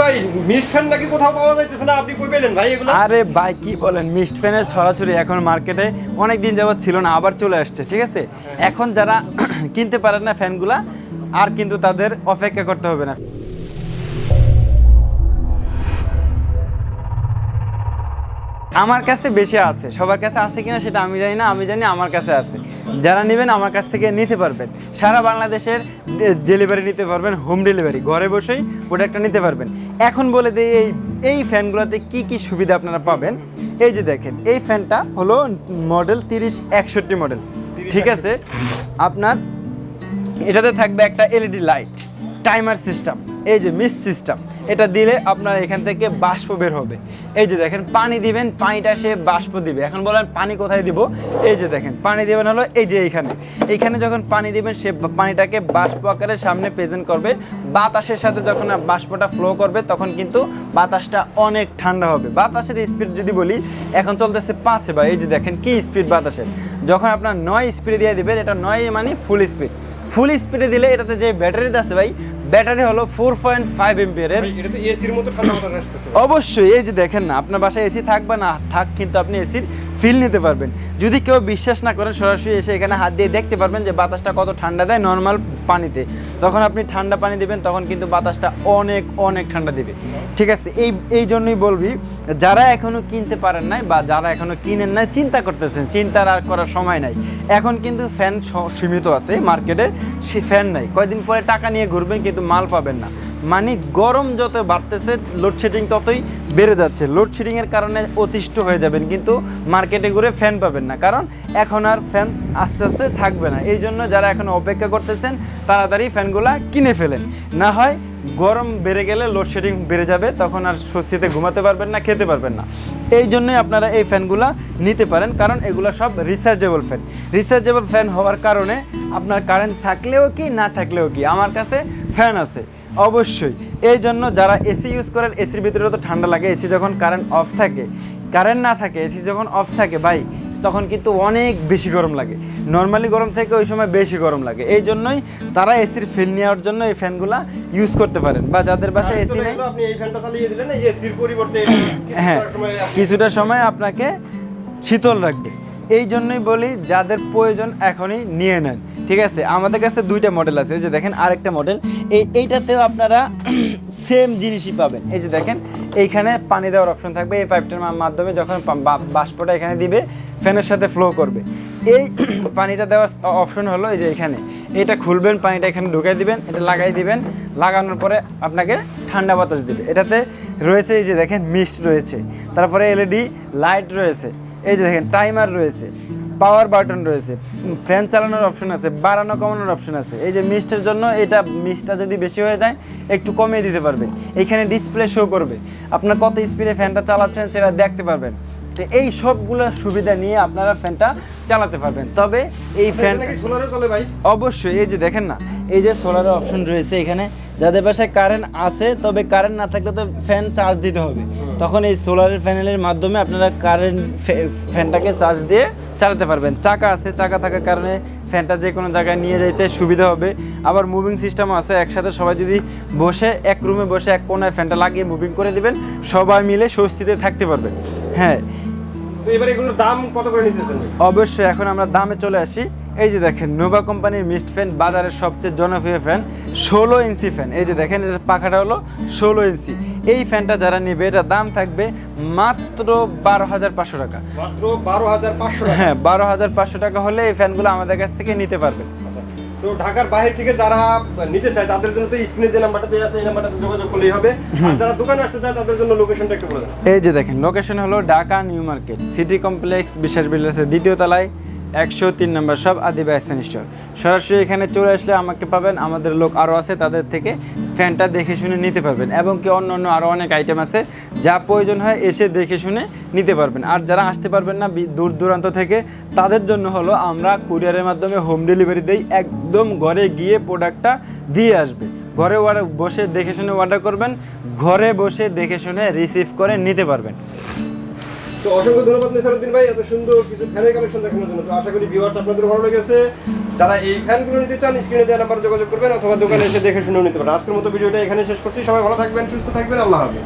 ভাই ফ্যান নাকি কোথাও পাওয়া যাইতেছে না? আপনি কই পেলেন ভাই এগুলো? আরে ভাই কি বলেন? মিস্ট ফ্যানের ছড়াছড়ি এখন মার্কেটে অনেক দিন যাবত ছিল না আবার চলে আসছে ঠিক আছে? এখন যারা কিনতে পারেন না ফ্যানগুলা আর কিন্তু তাদের অপেক্ষা করতে হবে না। আমার কাছে বেশি আছে। সবার কাছে আছে কিনা সেটা আমি জানি না আমি জানি আমার কাছে আছে। যারা নেবেন আমার কাছ থেকে নিতে পারবেন। সারা বাংলাদেশের ডেলিভারি নিতে পারবেন হোম ডেলিভারি ঘরে বসেই প্রোডাক্টটা নিতে পারবেন। এখন বলে দিই, এই এই ফ্যানগুলোতে কি কি সুবিধা আপনারা পাবেন? এই যে দেখেন, এই ফ্যানটা হলো মডেল তিরিশ একষট্টি মডেল ঠিক আছে? আপনার এটাতে থাকবে একটা এলইডি লাইট টাইমার সিস্টেম এই যে মিস সিস্টেম এটা দিলে আপনার এখান থেকে বাষ্প বের হবে। এই যে দেখেন, পানি দিবেন, পানিটা সে বাষ্প দিবে। এখন বলেন, পানি কোথায় দিব? এই যে দেখেন, পানি দিবেন হলো এই যে এইখানে। এইখানে যখন পানি দিবেন, সে পানিটাকে বাষ্প আকারে সামনে প্রেজেন্ট করবে। বাতাসের সাথে যখন বাষ্পটা ফ্লো করবে, তখন কিন্তু বাতাসটা অনেক ঠান্ডা হবে। বাতাসের স্পিড যদি বলি, এখন চলতেছে পাঁচে বা, এই যে দেখেন কি স্পিড বাতাসের। যখন আপনার নয় স্পিডে দিয়ে দিবেন, এটা নয় মানে ফুল স্পিড ফুল স্পিডে দিলে এটাতে যে ব্যাটারিতে আছে ভাই ব্যাটারি হলো ফোর পয়েন্ট ফাইভ এমপিয়ারের অবশ্যই এই যে দেখেন না আপনার বাসায় এসি থাকবে না থাক কিন্তু আপনি এসির ফিল নিতে পারবেন। যদি কেউ বিশ্বাস না করেন সরাসরি এসে এখানে হাত দিয়ে দেখতে পারবেন যে বাতাসটা কত ঠান্ডা দেয় নর্মাল পানিতে। তখন আপনি ঠান্ডা পানি দেবেন, তখন কিন্তু বাতাসটা অনেক অনেক ঠান্ডা দেবে। ঠিক আছে, এই এই জন্যই বলবি, যারা এখনও কিনতে পারেন নাই বা যারা এখনও কিনেন নাই, চিন্তা করতেছেন, চিন্তার আর করার সময় নাই। এখন কিন্তু ফ্যান সীমিত আছে মার্কেটে সে ফ্যান নাই। কয়দিন পরে টাকা নিয়ে ঘুরবেন, কিন্তু মাল পাবেন না। মানে গরম যত বাড়তেছে লোডশেডিং ততই বেড়ে যাচ্ছে। লোডশেডিংয়ের কারণে অতিষ্ঠ হয়ে যাবেন, কিন্তু মার্কেটে ঘুরে ফ্যান পাবেন না। কারণ এখন আর ফ্যান আস্তে আস্তে থাকবে না। এই জন্য যারা এখন অপেক্ষা করতেছেন, তাড়াতাড়ি ফ্যানগুলা কিনে ফেলেন। না হয় গরম বেড়ে গেলে লোডশেডিং বেড়ে যাবে, তখন আর স্বস্তিতে ঘুমাতে পারবেন না, খেতে পারবেন না। এই জন্যই আপনারা এই ফ্যানগুলা নিতে পারেন, কারণ এগুলো সব রিচার্জেবল ফ্যান রিচার্জেবল ফ্যান হওয়ার কারণে আপনার কারেন্ট থাকলেও কি, না থাকলেও কি, আমার কাছে ফ্যান আছে। অবশ্যই। এই জন্য যারা এসি ইউজ করেন এসির ভিতরে তো ঠান্ডা লাগে এসি যখন কারেন্ট অফ থাকে কারেন্ট না থাকে এসি যখন অফ থাকে ভাই তখন কিন্তু অনেক বেশি গরম লাগে। নর্মালি গরম থেকে ওই সময় বেশি গরম লাগে। এই জন্যই তারা এসির ফিল নেওয়ার জন্য এই ফ্যানগুলা ইউজ করতে পারেন। বা যাদের বাসায় এসি নেই আপনি এই ফ্যানটা চালিয়ে দিলেন এসির পরিবর্তে হ্যাঁ কিছুটা সময় আপনাকে শীতল রাখবে। এই জন্যই বলি যাদের প্রয়োজন এখনই নিয়ে নেন। ঠিক আছে? আমাদের কাছে দুইটা মডেল আছে, এই যে দেখেন আরেকটা মডেল এই এইটাতেও আপনারা সেম জিনিসই পাবেন। এই যে দেখেন, এইখানে পানি দেওয়ার অপশন থাকবে। এই পাইপটার মাধ্যমে যখন বাষ্পটা এখানে দিবে, ফ্যানের সাথে ফ্লো করবে। এই পানিটা দেওয়ার অপশন হলো এই যে এখানে। এটা খুলবেন, পানিটা এখানে ঢুকাই দিবেন, এটা লাগাই দিবেন। লাগানোর পরে আপনাকে ঠান্ডা বাতাস দিবে। এটাতে রয়েছে এই যে দেখেন মিস্ট রয়েছে। তারপরে এলইডি লাইট রয়েছে। এই যে দেখেন টাইমার রয়েছে পাওয়ার বাটন রয়েছে ফ্যান চালানোর অপশন আছে বাড়ানো কমানোর অপশন আছে। এই যে মিস্টের জন্য এটা মিস্টটা যদি বেশি হয়ে যায় একটু কমিয়ে দিতে পারবেন। এখানে ডিসপ্লে শো করবে। আপনার কত স্পিডে ফ্যানটা চালাচ্ছেন সেটা দেখতে পারবেন। তো এই সবগুলো সুবিধা নিয়ে আপনারা ফ্যানটা চালাতে পারবেন। তবে এই ফ্যান এটা চলে ভাই? অবশ্যই এই যে দেখেন না এই যে সোলারের অপশন রয়েছে এখানে। যাদের বাসায় কারেন্ট আছে তবে কারেন্ট না থাকলে তো ফ্যান চার্জ দিতে হবে। তখন এই সোলারের প্যানেলের মাধ্যমে আপনারা কারেন্ট ফ্যানটাকে চার্জ দিয়ে চালাতে পারবেন। চাকা আছে চাকা থাকার কারণে ফ্যানটা যে কোনো জায়গায় নিয়ে যাইতে সুবিধা হবে। আবার মুভিং সিস্টেম আছে একসাথে সবাই যদি বসে এক রুমে বসে এক কোনায় ফ্যানটা লাগিয়ে মুভিং করে দিবেন সবাই মিলে স্বস্তিতে থাকতে পারবেন। হ্যাঁ। তো এবার এগুলোর দাম কত করে নিতেছেন? অবশ্যই এখন আমরা দামে চলে আসি। এই যে দেখেন নোভা কোম্পানির মিস্ট ফ্যান বাজারের সবচেয়ে জনপ্রিয় ফ্যান ষোলো ইঞ্চি ফ্যান এই যে দেখেন এর পাখাটা হলো ষোলো ইঞ্চি। এই ফ্যানটা যারা নেবে এটার দাম থাকবে মাত্র বারো হাজার পাঁচশো টাকা। মাত্র বারো হাজার পাঁচশো হ্যাঁ বারো হাজার পাঁচশো টাকা হলে এই ফ্যানগুলো আমাদের কাছ থেকে নিতে পারবেন আচ্ছা, তো ঢাকার বাইরে থেকে যারা নিতে চায় তাদের জন্য তো স্ক্রিনে যে নাম্বারটা দেওয়া আছে এই নাম্বারটাতে যোগাযোগ করলেই হবে। আর যারা দোকানে আসতে চায় তাদের জন্য লোকেশনটা একটু বলে দেন। এই যে দেখেন লোকেশন হলো Dhaka new market city complex Biswas বিল্ডার্সের দ্বিতীয় তলায়। একশো তিন নম্বর সব আদিবা এসেন স্টোর সরাসরি এখানে চলে আসলে আমাকে পাবেন, আমাদের লোক আরও আছে, তাদের থেকে ফ্যানটা দেখে শুনে নিতে পারবেন, এবং কি অন্য অন্য আরও অনেক আইটেম আছে, যা প্রয়োজন হয় এসে দেখে শুনে নিতে পারবেন। আর যারা আসতে পারবেন না দূর দূরান্ত থেকে, তাদের জন্য হলো আমরা কুরিয়ারের মাধ্যমে হোম ডেলিভারি দেই, একদম ঘরে গিয়ে প্রোডাক্টটা দিয়ে আসবে। ঘরে বসে দেখে শুনে অর্ডার করবেন, ঘরে বসে দেখে শুনে রিসিভ করে নিতে পারবেন। তো অসংখ্য ধন্যবাদ নেসারুদ্দিন ভাই, এত সুন্দর কিছু ফ্যানের কালেকশন দেখানোর জন্য। তো আশা করি ভিউয়ার্স আপনাদের ভালো লেগেছে। যারা এই ফ্যানগুলো নিতে চান স্ক্রিনে দেওয়া নাম্বার যোগাযোগ করবেন অথবা দোকানে এসে দেখে শুনে নিতে পারেন। আজকের মতো ভিডিওটা এখানে শেষ করছি। সবাই ভালো থাকবেন, সুস্থ থাকবেন। আল্লাহ হাফিজ।